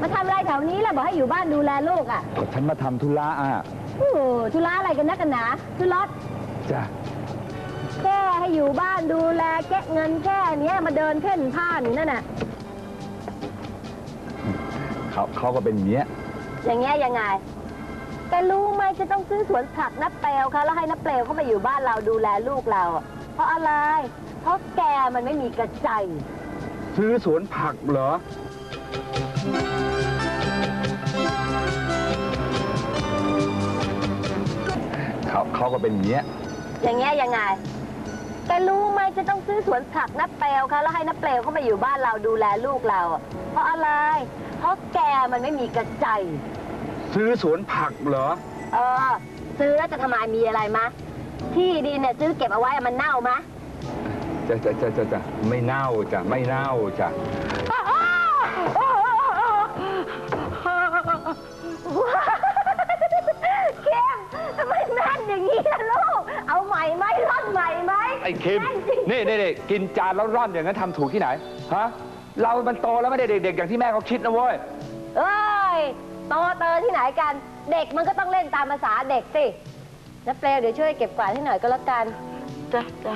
มาทำอะไรแถวนี้ล่ะบอกให้อยู่บ้านดูแลลูกอะก็ฉันมาทำธุระอะโอ้โหธุระอะไรกันนักกันหนาธุรถจ้ะแค่ให้อยู่บ้านดูแลแกะเงินแค่เนี้ยมาเดินเพ่นพ่านอยู่นั่นน่ะ เขาเขาก็เป็นอย่างเงี้ยอย่างเงี้ยยังไงแกรู้ไหมจะต้องซื้อสวนผักนับเปลวเขาแล้วให้นับเปลวเขามาอยู่บ้านเราดูแลลูกเราอะเพราะอะไร เพราะแกมันไม่มีกระใจ ซื้อสวนผักเหรอ เขาเขาก็เป็นอย่างเงี้ย อย่างเงี้ยยังไง แกรู้ไหมจะต้องซื้อสวนผักนับเปลวเขาแล้วให้นับเปลวเขามาอยู่บ้านเราดูแลลูกเราอะเพราะอะไร เพราะแกมันไม่มีกระใจ ซื้อสวนผักเหรอ เออ ซื้อแล้วจะทำไมมีอะไรมะ ที่ดินเนี่ยซื้อเก็บเอาไว้อะมันเน่ามะ จะจะจะจะจะไม่เน่าจ้ะไม่เน่าจ้ะเข้ ล่ะลูก เอาใหม่ไหมร่อนใหม่ไหมไอ้คิมแม่นจริงนี่นี่นี่กินจานแล้วร่อนอย่างนั้นทำถูกที่ไหน ฮะ เรามันโตแล้วไม่ได้เด็กๆ อย่างที่แม่เขาคิดนะเว้ย เอ้ยโตเตอที่ไหนกัน เด็กมันก็ต้องเล่นตามภาษาเด็กสิน้าเปลวเดี๋ยวช่วยเก็บกวาดให้หน่อยก็แล้วกัน จ้ะจ้ะ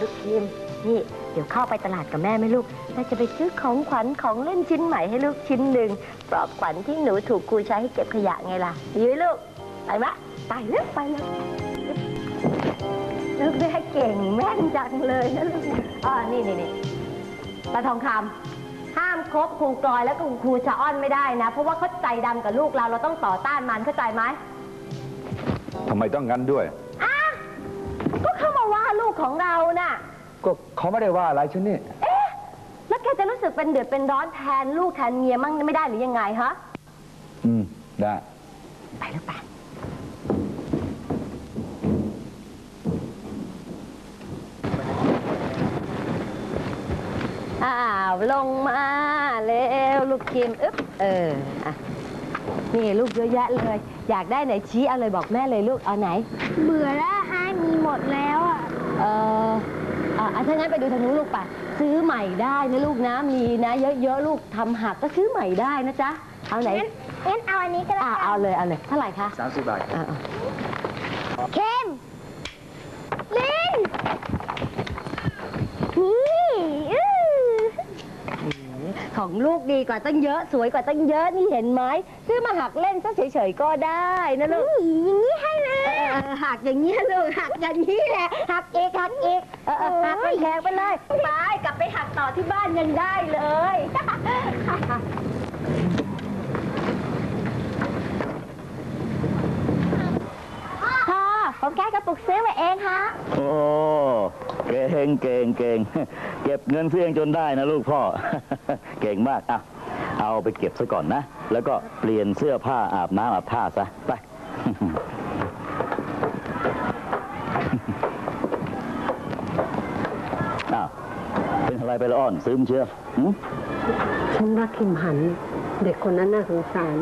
ลูกทีมนี่ เดี๋ยวเข้าไปตลาดกับแม่ไหมลูกแม่จะไปซื้อของขวัญของเล่นชิ้นใหม่ให้ลูกชิ้นหนึ่งปลอบขวัญที่หนูถูกครูใช้ให้เก็บขยะไงล่ะดีไหมลูก ไปมะไปเร็วไปเลยลูกแม่เก่งแม่นจังเลยนะลูกอ่านี่นี่นี่ปลาทองคำห้ามคบครูกลอยแล้วก็ครูชะอ้อนไม่ได้นะ เพราะว่าเขาใจดำกับลูกเราเราต้องต่อต้านมันเข้าใจไหมทำไมต้องงั้นด้วยอะก็เข้ามาว่าลูกของเราน่ะ ก็เขาไม่ได้ว่าอะไรฉันนี่ เอ๊ะ แล้วแกจะรู้สึกเป็นเดือดเป็นร้อนแทนลูกแทนเมียมั่งไม่ได้หรือยังไงฮะ อืม ได้ ไปลูกไปอ้าวลงมาเร็วลูกคิมอึ๊บเอออะนี่ลูกเยอะแยะเลย อยากได้ไหนชี้เอาเลยบอกแม่เลยลูกเอาไหน เบื่อแล้วให้มีหมดแล้วอะ เอออะถ้างั้นไปดูทางนู้นลูกไปซื้อใหม่ได้นะลูกนะมีนะเยอะๆลูกทำหักก็ซื้อใหม่ได้นะจ๊ะเอาไหนงั้นงั้นเอาอันนี้ก็ได้อ่าเอาเลยเอาเลยเท่าไหร่คะสามสิบบาท อ่าเข้มลินนี่อื้อ ของลูกดีกว่าตั้งเยอะสวยกว่าตั้งเยอะนี่เห็นไหมซื้อมาหักเล่นซะเฉยๆก็ได้นะลูกนี่อย่างนี้ให้เลยเออเออหักอย่างนี้ยลูกหักอย่างนี้แหละหักเอกหักเอกเออเออหักไปแขกไปเลยไปกลับไปหักต่อที่บ้านยังได้เลยพ่อผมแก้กระปุกซื้อมาเองฮะโอ้ เก่งเก่งเก่งเก็บเงินเสียงจนได้นะลูกพ่อ เก่งมากอะเอาไปเก็บซะก่อนนะ แล้วก็เปลี่ยนเสื้อผ้าอาบน้ำอาบท่าซะ ไป อ้าว เป็นอะไรไปละอ้อน ซึมเชียวหืมฉันว่าคิมหัน เด็กคนนั้นน่าสงสาร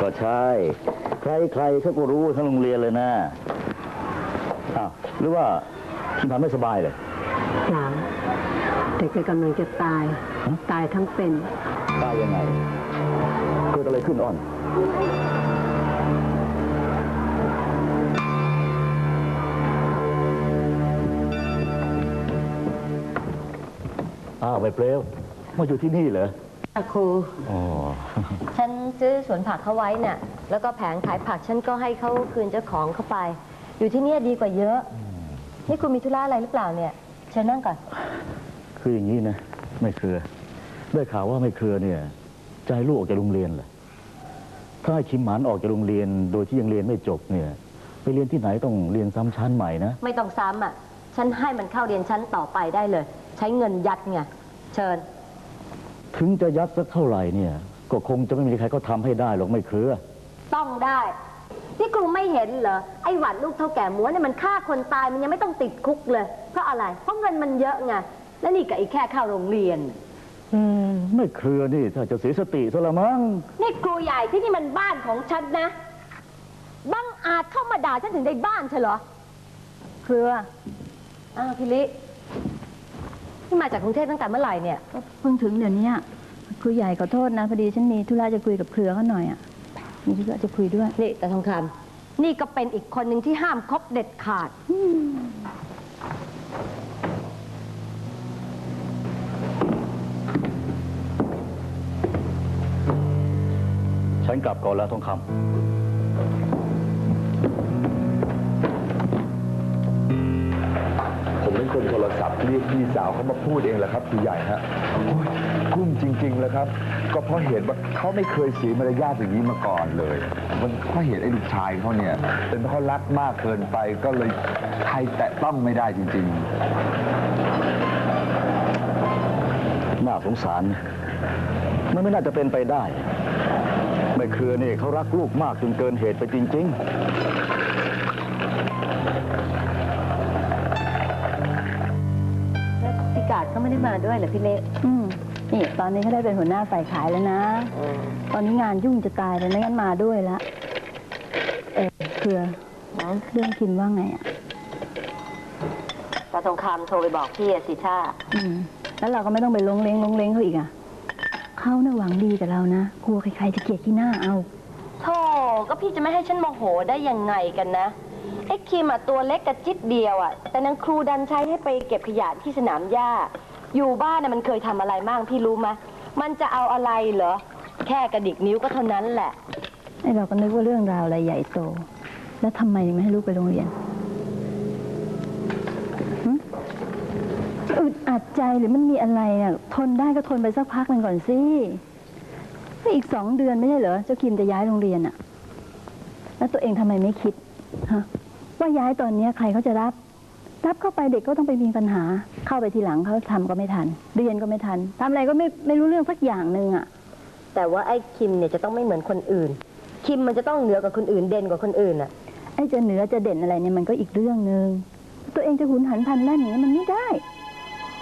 ก็ใช่ใครใครๆเขาก็รู้ทั้งโรงเรียนเลยนะ อ้าว หรือว่า คิมพันไม่สบายเลยเปล่าเด็กกำลังจะตายฮะตายทั้งเป็น ตายยังไง เกิดอะไรขึ้นอ้อน อ้าวไปเปลวมาอยู่ที่นี่เหรอครู อ๋อ ฉันซื้อสวนผักเขาไว้น่ะแล้วก็แผงขายผักฉันก็ให้เขาคืนเจ้าของเข้าไป อยู่ที่เนี่ยดีกว่าเยอะ นี่คุณมีธุระอะไรหรือเปล่าเนี่ย เชิญนั่งก่อน คืออย่างนี้นะ ไม่เครือ ได้ข่าวว่าไม่เครือเนี่ยจะให้ลูกออกจากโรงเรียนเหรอถ้าให้คิมหมันออกจากโรงเรียนโดยที่ยังเรียนไม่จบเนี่ย ไปเรียนที่ไหนต้องเรียนซ้ำชั้นใหม่นะ ไม่ต้องซ้ำอะ ฉันให้มันเข้าเรียนชั้นต่อไปได้เลย ใช้เงินยัดไง เชิญ ถึงจะยัดสักเท่าไหร่เนี่ย ก็คงจะไม่มีใครเขาทำให้ได้หรอกไม่เครือ ต้องได้ ที่ครูไม่เห็นเหรอ ไอ้หวัดลูกเท่าแก่ม้วนเนี่ยมันฆ่าคนตายมันยังไม่ต้องติดคุกเลย เพราะอะไร เพราะเงินมันเยอะไง และนี่กับไอ้แค่เข้าโรงเรียนเอ๊ะไม่เครือนี่ถ้าจะเสียสติซะละมั้ง นี่ครูใหญ่ที่นี่มันบ้านของฉันนะ บังอาจเข้ามาด่าฉันถึงในบ้านเธอเหรอ เครือ อ้าวพิลินี่มาจากกรุงเทพตั้งแต่เมื่อไหร่เนี่ย เพิ่งถึงเดี๋ยวนี้ครูใหญ่ขอโทษนะพอดีฉันมีธุระจะคุยกับเครือเขาหน่อยอะ มีธุระจะคุยด้วย นี่แต่ทองคำนี่ก็เป็นอีกคนหนึ่งที่ห้ามคบเด็ดขาด ฉันกลับก่อนแล้วทองคำ คนโทรศัพท์เรียกพี่สาวเขามาพูดเองแหละครับคุณใหญ่ฮะโอ้ยกุ้มจริงๆแล้วครับ ก็เพราะเหตุว่าเขาไม่เคยเสียมารยาทอย่างนี้มาก่อนเลย มันเพราะเหตุไอ้ลูกชายเขาเนี่ย เป็นเพราะเขารักมากเกินไปก็เลยใครแตะต้องไม่ได้จริงๆน่าสงสารนะมันไม่น่าจะเป็นไปได้ ไม่เครือนี่เขารักลูกมากจนเกินเหตุไปจริงแาดเขาไม่ได้มาด้วยเหรอพี่เล็กอืมนี่ตอนนี้เขาได้เป็นหัวหน้าฝ่ายขายแล้วนะ ตอนนี้งานยุ่งจะตายเลยไม่งั้นมาด้วยละ เออเครือเรื่องคิมว่าไงอะตาทองคำโทรไปบอกพี่อะสิท่าอืม แล้วเราก็ไม่ต้องไปลงเลงลงเลงเขาอีกอะเขาน่ะหวังดีกับเรานะกลัวใครๆจะเกลียดที่หน้าเอา โธ่ก็พี่จะไม่ให้ฉันโมโหได้ยังไงกันนะ ไอ้คิมอะตัวเล็กกระจิตเดียวอะแต่นางครูดันใช้ให้ไปเก็บขยะที่สนามหญ้า อยู่บ้านน่ะมันเคยทำอะไรมั่งพี่รู้ไหมมันจะเอาอะไรเหรอ แค่กระดิกนิ้วก็เท่านั้นแหละ ไอ้เราก็นึกว่าเรื่องราวอะไรใหญ่โต แล้วทำไมยังไม่ให้ลูกไปโรงเรียนหึอึดอัดใจหรือมันมีอะไรอะ ทนได้ก็ทนไปสักพักหนึ่งก่อนสิอีกสองเดือนไม่ใช่เหรอ เจ้าคิมจะย้ายโรงเรียนอะ แล้วตัวเองทำไมไม่คิด ฮะ ว่าย้ายตอนเนี้ยใครเขาจะรับ รับเข้าไปเด็กก็ต้องไปมีปัญหา เข้าไปทีหลังเขาทำก็ไม่ทัน เรียนก็ไม่ทันทำอะไรก็ไม่ไม่รู้เรื่องสักอย่างหนึ่งอะแต่ว่าไอ้คิมเนี่ยจะต้องไม่เหมือนคนอื่น คิมมันจะต้องเหนือกว่าคนอื่นเด่นกว่าคนอื่นอะไอ้จะเหนือจะเด่นอะไรเนี่ยมันก็อีกเรื่องหนึ่งตัวเองจะหุนหันพลันแล่นอย่างนี้มันไม่ได้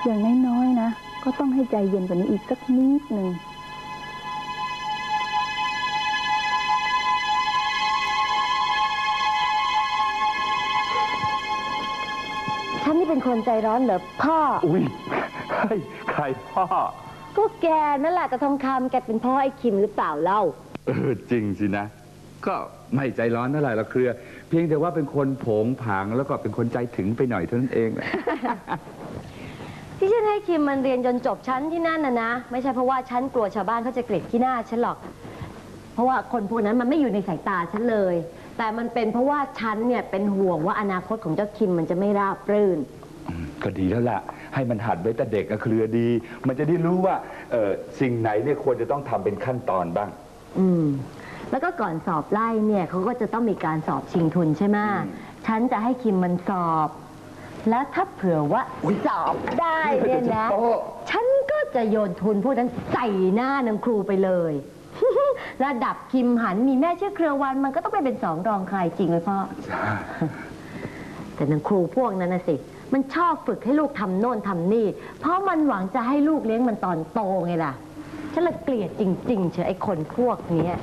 อย่างน้อยๆนะ ก็ต้องให้ใจเย็นกว่านี้อีกสักนิดหนึ่ง คนใจร้อนเหรอพ่อๆอุ้ยเฮ้ยใครพ่อ ก็แกนั่นแหละแต่ทองคำแกเป็นพ่อไอ้คิมหรือเปล่าเล่า เออจริงสินะ ก็ไม่ใจร้อนเท่าไหร่ละเครือ เพียงแต่ว่าเป็นคนโผงผางแล้วก็เป็นคนใจถึงไปหน่อยเท่านั้นเองแหละ ที่ฉันให้คิมมันเรียนจนจบชั้นที่นั่นนะนะ ไม่ใช่เพราะว่าฉันกลัวชาวบ้านเขาจะเกลียดขี้หน้าฉันหรอก เพราะว่าคนพวกนั้นมันไม่อยู่ในสายตาฉันเลย แต่มันเป็นเพราะว่าฉันเนี่ยเป็นห่วงว่าอนาคตของเจ้าคิมมันจะไม่ราบรื่น ก็ดีแล้วล่ะ ให้มันหัดไว้แต่เด็กก็เครือดี มันจะได้รู้ว่าเออสิ่งไหนเนี่ยควรจะต้องทำเป็นขั้นตอนบ้าง อืม แล้วก็ก่อนสอบไล่เนี่ยเขาก็จะต้องมีการสอบชิงทุนใช่ไหมฉันจะให้คิมมันสอบ แล้วถ้าเผื่อว่าสอบได้เนี่ยนะ โอ้ ฉันก็จะโยนทุนพวกนั้นใส่หน้านางครูไปเลย ระดับคิมหันมีแม่ชื่อเครือวันมันก็ต้องไปเป็นสองรองใครจริงไหมพ่อ แต่นางครูพวกนั้นนะสิ มันชอบฝึกให้ลูกทำโน่นทำนี่ เพราะมันหวังจะให้ลูกเลี้ยงมันตอนโตไงล่ะ ฉันละเกลียดจริง ๆ เชอไอ้คนพวกเนี้ย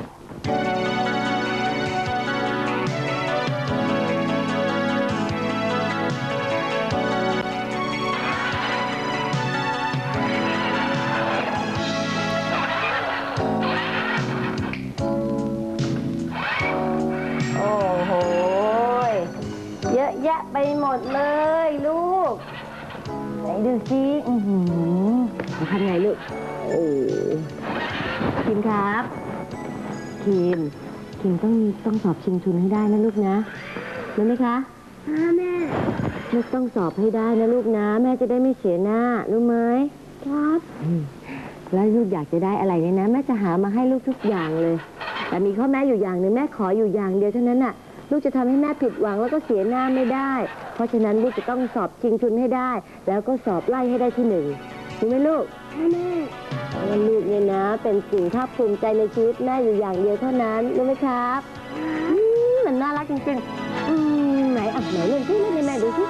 โอ้โห เยอะแยะไปหมดเลย ดูซิอือหือทำไงลูก โอ้คิมครับคิมคิมต้องต้องสอบชิงทุนให้ได้นะลูกนะรู้ไหมคะแม่ลูกต้องสอบให้ได้นะลูกนะ แม่จะได้ไม่เสียหน้ารู้ไหมครับแล้วลูกอยากจะได้อะไรเนี่ยนะ แม่จะหามาให้ลูกทุกอย่างเลย แต่มีข้อแม้อยู่อย่างหนึ่งแม่ขออยู่อย่างเดียวเท่านั้นน่ะ ลูกจะทำให้แม่ผิดหวังแล้วก็เสียหน้าไม่ได้ เพราะฉะนั้นลูกจะต้องสอบชิงทุนให้ได้ แล้วก็สอบไล่ให้ได้ที่หนึ่งรู้ไหมลูก แม่ว่าลูกเนี่ยนะ เป็นสิ่งภาคภูมิใจในชีวิตแม่อยู่อย่างเดียวเท่านั้นรู้ไหมครับอืมมันน่ารักจริงๆอืมไหนอะไหนเล่นที่เล่นให้แม่ดูสิ